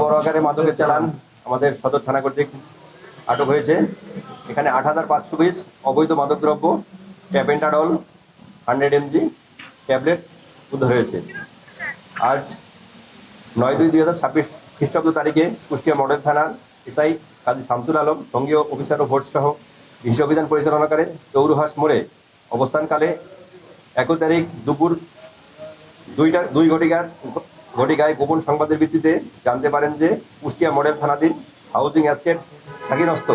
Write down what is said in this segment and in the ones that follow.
বড় আকারে মাদকের চালান আমাদের সদর থানা কর্তৃক আটক হয়েছে। এখানে আট হাজার পাঁচশো পিস অবৈধ মাদকদ্রব্য ট্যাপেন্টাডল হান্ড্রেড এমজি ট্যাবলেট উদ্ধার হয়েছে। আজ নয় দুই দুই হাজার ছাব্বিশ খ্রিস্টাব্দ তারিখে কুষ্টিয়া মডেল থানার এসআই কাজী শামসুল আলম, সঙ্গীয় অফিসার ও ভোট সহ বিশেষ অভিযান পরিচালনাকারে চৌরহাস মোড়ে অবস্থানকালে একই তারিখ দুপুর দুইটা দুই ঘটিকার ঘটিকায় গোপন সংবাদের ভিত্তিতে জানতে পারেন যে কুষ্টিয়া মডেল থানাধীন হাউজিং অ্যাস্টেট শাকিনস্ত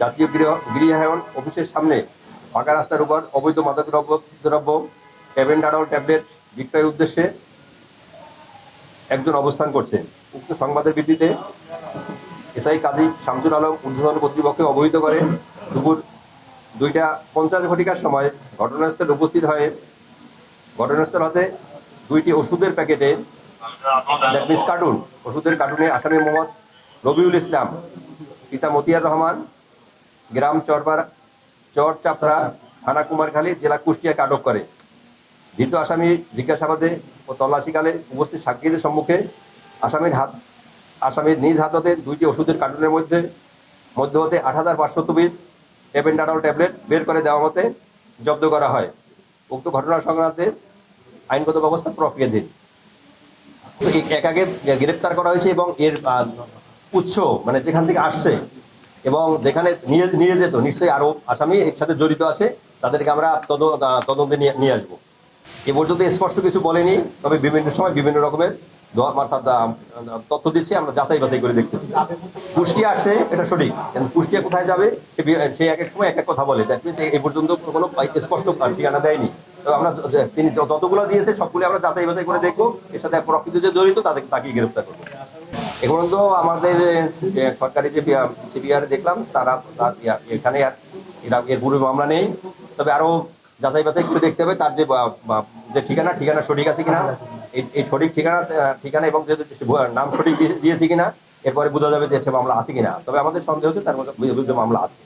জাতীয় গৃহ গৃহায়ন অফিসের সামনে ফাঁকা রাস্তার উপর অবৈধ মাদক দ্রব্য দ্রব্য ট্যাবেন্ডাডল ট্যাবলেট বিক্রয়ের উদ্দেশ্যে একজন অবস্থান করছে। উক্ত সংবাদের ভিত্তিতে এসআই কাজী শামসুল আলম ঊর্ধ্বতন কর্তৃপক্ষকে অবহিত করে দুপুর দুইটা পঞ্চাশ ঘটিকার সময় ঘটনাস্থলে উপস্থিত হয়ে ঘটনাস্থল হতে দুইটি ওষুধের প্যাকেটে মিস কার্টুন, ওষুধের কার্টুনে আসামি মোহাম্মদ রবিউল ইসলাম, পিতা মতিয়ার রহমান, গ্রাম চরবার চর চাপড়া থানা কুমারখালী, জেলা কুষ্টিয়াকে আটক করে। ধৃত আসামি জিজ্ঞাসাবাদে ও তল্লাশিকালে উপস্থিত সাক্ষীদের সম্মুখে আসামির হাত আসামির নিজ হাততে দুইটি ওষুধের কার্টুনের মধ্যে, মধ্য হতে আট হাজার পাঁচশো পিস এপেন্ডাডল ট্যাবলেট বের করে দেওয়া মতে জব্দ করা হয়। উক্ত ঘটনা সংক্রান্তে আইনগত ব্যবস্থা প্রক্রিয়াধীন। একাকে গ্রেপ্তার করা হয়েছে এবং এর উৎস মানে যেখান থেকে আসছে এবং যেখানে নিয়ে নিয়ে যেত, নিশ্চয়ই আরও আসামি এর সাথে জড়িত আছে, তাদেরকে আমরা তদ- তদন্তে নিয়ে আসব। এ পর্যন্ত স্পষ্ট কিছু বলেনি, তবে বিভিন্ন সময় বিভিন্ন রকমের তথ্য দিচ্ছে, আমরা যাচাই বাছাই করে দেখতেছি। কুষ্টিয়া আসছে, এটা সঠিক, কিন্তু কুষ্টিয়া কোথায় যাবে, সে এক এক সময় এক এক কথা বলে। দ্যাট এই পর্যন্ত কোনো স্পষ্ট ঠিকানা দেয়নি। আমরা তিনি যতগুলো দিয়েছে, সবগুলো আমরা যাচাই বাছাই করে দেখব। এর সাথে প্রকৃত যে জড়িত তাদেরকে তাকেই গ্রেপ্তার করব। এখন তো আমাদের সরকারি যে সিবিআর দেখলাম, তারা এখানে আর এর পূর্বে মামলা নেই। তবে আরও যাচাই বাছাই করে দেখতে হবে, তার যে ঠিকানা ঠিকানা সঠিক আছে কিনা। এই- সঠিক ঠিকানা ঠিকানা এবং নাম সঠিক দিয়ে- দিয়েছে কিনা, এরপরে বোঝা যাবে যে মামলা আছে কিনা। তবে আমাদের সন্দেহ হচ্ছে তার মধ্যে মামলা আছে।